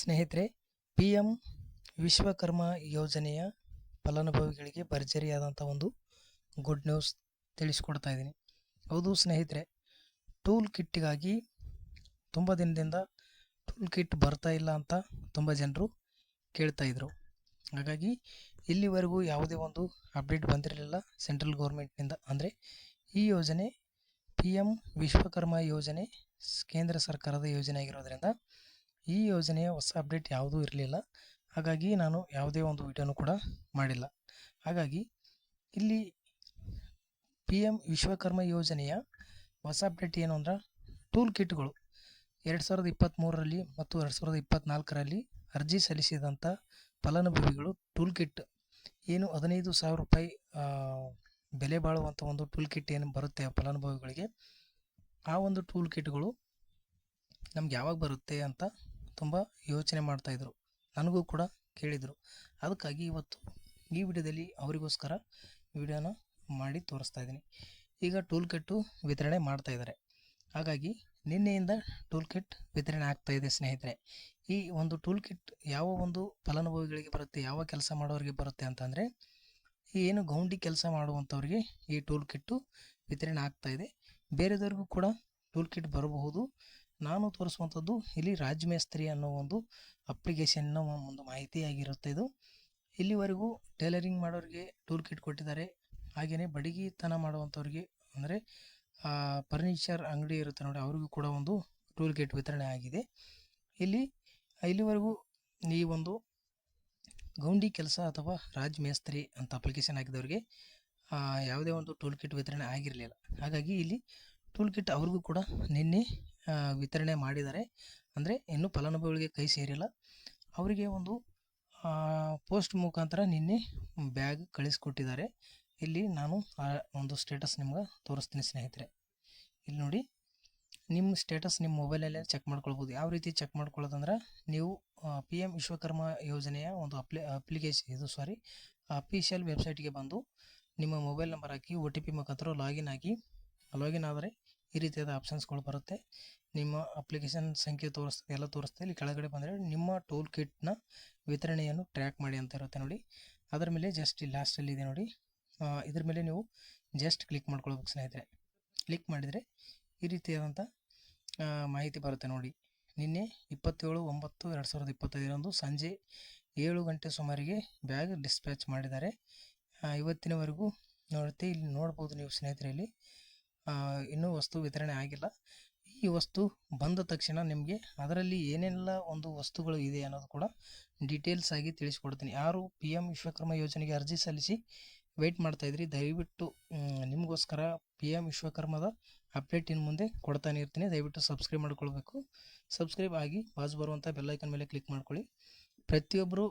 ಸ್ನೇಹಿತರೆ P M Vishwakarma ಯೋಜನೆಯ ಫಲಾನುಭವಿಗಳಿಗೆ ಭರ್ಜರಿಯಾದಂಥ ಒಂದು ಗುಡ್ ನ್ಯೂಸ್ ತಿಳಿಸ್ಕೊಡ್ತಾ ಇದ್ದೀನಿ. ಹೌದು ಸ್ನೇಹಿತರೆ, ಟೂಲ್ ಕಿಟ್ಟಿಗಾಗಿ ತುಂಬ ದಿನದಿಂದ ಟೂಲ್ ಕಿಟ್ ಬರ್ತಾ ಇಲ್ಲ ಅಂತ ತುಂಬ ಜನರು ಕೇಳ್ತಾ ಇದ್ರು. ಹಾಗಾಗಿ ಇಲ್ಲಿವರೆಗೂ ಯಾವುದೇ ಒಂದು ಅಪ್ಡೇಟ್ ಬಂದಿರಲಿಲ್ಲ ಸೆಂಟ್ರಲ್ ಗೌರ್ಮೆಂಟ್ನಿಂದ. ಅಂದರೆ ಈ ಯೋಜನೆ ಪಿ ಎಂ ವಿಶ್ವಕರ್ಮ ಯೋಜನೆ ಕೇಂದ್ರ ಸರ್ಕಾರದ ಯೋಜನೆ ಆಗಿರೋದ್ರಿಂದ ಈ ಯೋಜನೆಯ ಹೊಸ ಅಪ್ಡೇಟ್ ಯಾವುದೂ ಇರಲಿಲ್ಲ. ಹಾಗಾಗಿ ನಾನು ಯಾವುದೇ ಒಂದು ವಿಡಿಯೋನು ಕೂಡ ಮಾಡಿಲ್ಲ. ಹಾಗಾಗಿ ಇಲ್ಲಿ ಪಿ ಎಂ ವಿಶ್ವಕರ್ಮ ಯೋಜನೆಯ ಹೊಸ ಅಪ್ಡೇಟ್ ಏನು ಅಂದ್ರೆ ಟೂಲ್ ಕಿಟ್ಗಳು ಎರಡು ಸಾವಿರದ ಇಪ್ಪತ್ತ್ಮೂರರಲ್ಲಿ ಮತ್ತು ಎರಡು ಸಾವಿರದ ಇಪ್ಪತ್ತ್ನಾಲ್ಕರಲ್ಲಿ ಅರ್ಜಿ ಸಲ್ಲಿಸಿದಂಥ ಫಲಾನುಭವಿಗಳು ಟೂಲ್ ಕಿಟ್ ಏನು ಹದಿನೈದು ಸಾವಿರ ರೂಪಾಯಿ ಬೆಲೆ ಬಾಳುವಂಥ ಒಂದು ಟೂಲ್ ಕಿಟ್ ಏನು ಬರುತ್ತೆ ಫಲಾನುಭವಿಗಳಿಗೆ ಆ ಒಂದು ಟೂಲ್ ಕಿಟ್ಗಳು ನಮ್ಗೆ ಯಾವಾಗ ಬರುತ್ತೆ ಅಂತ ತುಂಬ ಯೋಚನೆ ಮಾಡ್ತಾಯಿದ್ರು ನನಗೂ ಕೂಡ ಕೇಳಿದರು. ಅದಕ್ಕಾಗಿ ಇವತ್ತು ಈ ವಿಡಿಯೋದಲ್ಲಿ ಅವರಿಗೋಸ್ಕರ ವಿಡಿಯೋನ ಮಾಡಿ ತೋರಿಸ್ತಾ ಇದ್ದೀನಿ. ಈಗ ಟೂಲ್ ಕಿಟ್ಟು ವಿತರಣೆ ಮಾಡ್ತಾಯಿದ್ದಾರೆ ಹಾಗಾಗಿ ನಿನ್ನೆಯಿಂದ ಟೂಲ್ ಕಿಟ್ ವಿತರಣೆ ಆಗ್ತಾ ಇದೆ ಸ್ನೇಹಿತರೆ. ಈ ಒಂದು ಟೂಲ್ ಕಿಟ್ ಯಾವ ಒಂದು ಫಲಾನುಭವಿಗಳಿಗೆ ಬರುತ್ತೆ, ಯಾವ ಕೆಲಸ ಮಾಡೋರಿಗೆ ಬರುತ್ತೆ ಅಂತಂದರೆ, ಏನು ಗೌಂಡಿ ಕೆಲಸ ಮಾಡುವಂಥವ್ರಿಗೆ ಈ ಟೂಲ್ ಕಿಟ್ಟು ವಿತರಣೆ ಆಗ್ತಾ ಇದೆ. ಬೇರೆದವ್ರಿಗೂ ಕೂಡ ಟೂಲ್ ಕಿಟ್ ಬರಬಹುದು. ನಾನು ತೋರಿಸುವಂಥದ್ದು ಇಲ್ಲಿ ರಾಜ್ ಮೇಸ್ತ್ರಿ ಅನ್ನೋ ಒಂದು ಅಪ್ಲಿಕೇಶನ್ನ ಒಂದು ಮಾಹಿತಿಯಾಗಿರುತ್ತೆ ಇದು. ಇಲ್ಲಿವರೆಗೂ ಟೈಲರಿಂಗ್ ಮಾಡೋರಿಗೆ ಟೂಲ್ ಕಿಟ್ ಕೊಟ್ಟಿದ್ದಾರೆ. ಹಾಗೆಯೇ ಬಡಗಿತನ ಮಾಡುವಂಥವ್ರಿಗೆ ಅಂದರೆ ಫರ್ನಿಚರ್ ಅಂಗಡಿ ಇರುತ್ತೆ ನೋಡಿ, ಅವ್ರಿಗೂ ಕೂಡ ಒಂದು ಟೂಲ್ ಕಿಟ್ ವಿತರಣೆ ಆಗಿದೆ. ಇಲ್ಲಿ, ಇಲ್ಲಿವರೆಗೂ ಈ ಒಂದು ಗೌಂಡಿ ಕೆಲಸ ಅಥವಾ ರಾಜ್ ಮೇಸ್ತ್ರಿ ಅಂತ ಅಪ್ಲಿಕೇಶನ್ ಹಾಕಿದವ್ರಿಗೆ ಯಾವುದೇ ಒಂದು ಟೂಲ್ ಕಿಟ್ ವಿತರಣೆ ಆಗಿರಲಿಲ್ಲ. ಹಾಗಾಗಿ ಇಲ್ಲಿ ಟೂಲ್ ಕಿಟ್ ಅವ್ರಿಗೂ ಕೂಡ ನಿನ್ನೆ ವಿತರಣೆ ಮಾಡಿದ್ದಾರೆ. ಅಂದರೆ ಇನ್ನೂ ಫಲಾನುಭವಿಗಳಿಗೆ ಕೈ ಸೇರಿಲ್ಲ. ಅವರಿಗೆ ಒಂದು ಪೋಸ್ಟ್ ಮುಖಾಂತರ ನಿನ್ನೆ ಬ್ಯಾಗ್ ಕಳಿಸ್ಕೊಟ್ಟಿದ್ದಾರೆ. ಇಲ್ಲಿ ನಾನು, ಆ, ಒಂದು ಸ್ಟೇಟಸ್ ನಿಮ್ಗೆ ತೋರಿಸ್ತೀನಿ ಸ್ನೇಹಿತರೆ. ಇಲ್ಲಿ ನೋಡಿ ನಿಮ್ಮ ಸ್ಟೇಟಸ್ ನಿಮ್ಮ ಮೊಬೈಲಲ್ಲೇ ಚೆಕ್ ಮಾಡ್ಕೊಳ್ಬೋದು. ಯಾವ ರೀತಿ ಚೆಕ್ ಮಾಡ್ಕೊಳ್ಳೋದಂದ್ರೆ, ನೀವು ಪಿ ಎಂ ವಿಶ್ವಕರ್ಮ ಯೋಜನೆಯ ಒಂದು ಅಪ್ಲಿ ಅಪ್ಲಿಕೇಶನ್ ಇದು ಸಾರಿ, ಅಫಿಷಿಯಲ್ ವೆಬ್ಸೈಟ್ಗೆ ಬಂದು ನಿಮ್ಮ ಮೊಬೈಲ್ ನಂಬರ್ ಹಾಕಿ ಒ ಟಿ ಪಿ ಮುಖಾಂತರ ಲಾಗಿನ್ ಆಗಿ, ಲಾಗಿನ್ ಆದರೆ ಈ ರೀತಿಯಾದ ಆಪ್ಷನ್ಸ್ಗಳು ಬರುತ್ತೆ. ನಿಮ್ಮ ಅಪ್ಲಿಕೇಶನ್ ಸಂಖ್ಯೆ ತೋರಿಸ್ತದೆ ಎಲ್ಲ ತೋರಿಸ್ತದೆ ಇಲ್ಲಿ ಕೆಳಗಡೆ ಬಂದರೆ ನಿಮ್ಮ ಟೋಲ್ ಕಿಟ್ನ ವಿತರಣೆಯನ್ನು ಟ್ರ್ಯಾಕ್ ಮಾಡಿ ಅಂತ ಇರುತ್ತೆ ನೋಡಿ. ಅದರ ಮೇಲೆ ಜಸ್ಟ್ ಇಲ್ಲಿ ಲಾಸ್ಟಲ್ಲಿ ಇದೆ ನೋಡಿ. ಇದ್ರ ಮೇಲೆ ನೀವು ಜಸ್ಟ್ ಕ್ಲಿಕ್ ಮಾಡ್ಕೊಳ್ಬೇಕು ಸ್ನೇಹಿತರೆ. ಕ್ಲಿಕ್ ಮಾಡಿದರೆ ಈ ರೀತಿಯಾದಂಥ ಮಾಹಿತಿ ಬರುತ್ತೆ ನೋಡಿ. ನಿನ್ನೆ ಇಪ್ಪತ್ತೇಳು, ಒಂಬತ್ತು, ಎರಡು ಸಾವಿರದ ಇಪ್ಪತ್ತೈದರಂದು ಸಂಜೆ ಏಳು ಗಂಟೆ ಸುಮಾರಿಗೆ ಬ್ಯಾಗ್ ಡಿಸ್ಪ್ಯಾಚ್ ಮಾಡಿದ್ದಾರೆ. ಇವತ್ತಿನವರೆಗೂ ನೋಡುತ್ತೆ. ಇಲ್ಲಿ ನೋಡ್ಬೋದು ನೀವು ಸ್ನೇಹಿತರೆ ಇಲ್ಲಿ. ಇನ್ನೂ ವಸ್ತು ವಿತರಣೆ ಆಗಿಲ್ಲ. ಈ ವಸ್ತು ಬಂದ ತಕ್ಷಣ ನಿಮಗೆ ಅದರಲ್ಲಿ ಏನೆಲ್ಲ ಒಂದು ವಸ್ತುಗಳು ಇದೆ ಅನ್ನೋದು ಕೂಡ ಡೀಟೇಲ್ಸ್ ಆಗಿ ತಿಳಿಸ್ಕೊಡ್ತೀನಿ. ಯಾರು ಪಿ ಎಂ ವಿಶ್ವಕರ್ಮ ಯೋಜನೆಗೆ ಅರ್ಜಿ ಸಲ್ಲಿಸಿ ವೆಯ್ಟ್ ಮಾಡ್ತಾ ಇದ್ರಿ, ದಯವಿಟ್ಟು ನಿಮಗೋಸ್ಕರ ಪಿ ಎಂ ವಿಶ್ವಕರ್ಮದ ಅಪ್ಡೇಟ್ ಇನ್ನು ಮುಂದೆ ಕೊಡ್ತಾನೆ ಇರ್ತೀನಿ. ದಯವಿಟ್ಟು ಸಬ್ಸ್ಕ್ರೈಬ್ ಮಾಡ್ಕೊಳ್ಬೇಕು. ಸಬ್ಸ್ಕ್ರೈಬ್ ಆಗಿ ಬಾಜು ಬರುವಂಥ ಬೆಲ್ಲೈಕನ್ ಮೇಲೆ ಕ್ಲಿಕ್ ಮಾಡ್ಕೊಳ್ಳಿ. ಪ್ರತಿಯೊಬ್ಬರು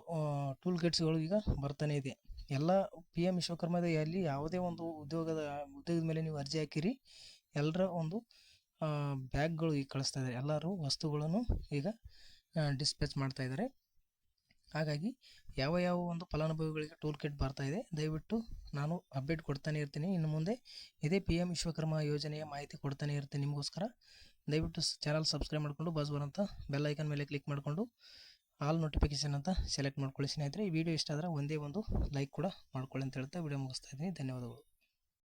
ಟೂಲ್ ಕಿಟ್ಸ್ಗಳು ಈಗ ಬರ್ತಾನೆ ಇದೆ. ಎಲ್ಲ ಪಿ ಎಂ ವಿಶ್ವಕರ್ಮದ ಎಲ್ಲಿ ಯಾವುದೇ ಒಂದು ಉದ್ಯೋಗದ ಉದ್ಯೋಗದ ಮೇಲೆ ನೀವು ಅರ್ಜಿ ಹಾಕಿರಿ. ಎಲ್ಲರ ಒಂದು ಬ್ಯಾಗ್ಗಳು ಈಗ ಕಳಿಸ್ತಾ ಇದ್ದಾರೆ ಎಲ್ಲರೂ ವಸ್ತುಗಳನ್ನು ಈಗ ಡಿಸ್ಪ್ಯಾಚ್ ಮಾಡ್ತಾ ಇದ್ದಾರೆ ಹಾಗಾಗಿ ಯಾವ ಯಾವ ಒಂದು ಫಲಾನುಭವಿಗಳಿಗೆ ಟೂಲ್ ಕಿಟ್ ಬರ್ತಾ ಇದೆ, ದಯವಿಟ್ಟು ನಾನು ಅಪ್ಡೇಟ್ ಕೊಡ್ತಾನೆ ಇರ್ತೀನಿ. ಇನ್ನು ಮುಂದೆ ಇದೇ ಪಿ ಎಂ ವಿಶ್ವಕರ್ಮ ಯೋಜನೆಯ ಮಾಹಿತಿ ಕೊಡ್ತಾನೆ ಇರ್ತೀನಿ ನಿಮಗೋಸ್ಕರ. ದಯವಿಟ್ಟು ಚಾನಲ್ ಸಬ್ಸ್ಕ್ರೈಬ್ ಮಾಡಿಕೊಂಡು ಬಾಜು ಬರೋಂಥ ಬೆಲ್ ಐಕನ್ ಮೇಲೆ ಕ್ಲಿಕ್ ಮಾಡಿಕೊಂಡು ಆಲ್ ನೋಟಿಫಿಕೇಶನ್ ಅಂತ ಸೆಲೆಕ್ಟ್ ಮಾಡ್ಕೊಳ್ಳಿ ಸ್ನೇಹಿತರೆ. ಈ ವಿಡಿಯೋ ಇಷ್ಟ ಆದರೆ ಒಂದೇ ಒಂದು ಲೈಕ್ ಕೂಡ ಮಾಡ್ಕೊಳ್ಳಿ ಅಂತ ಹೇಳ್ತಾ ವಿಡಿಯೋ ಮುಗಿಸ್ತಾ ಇದ್ದೀನಿ. ಧನ್ಯವಾದಗಳು.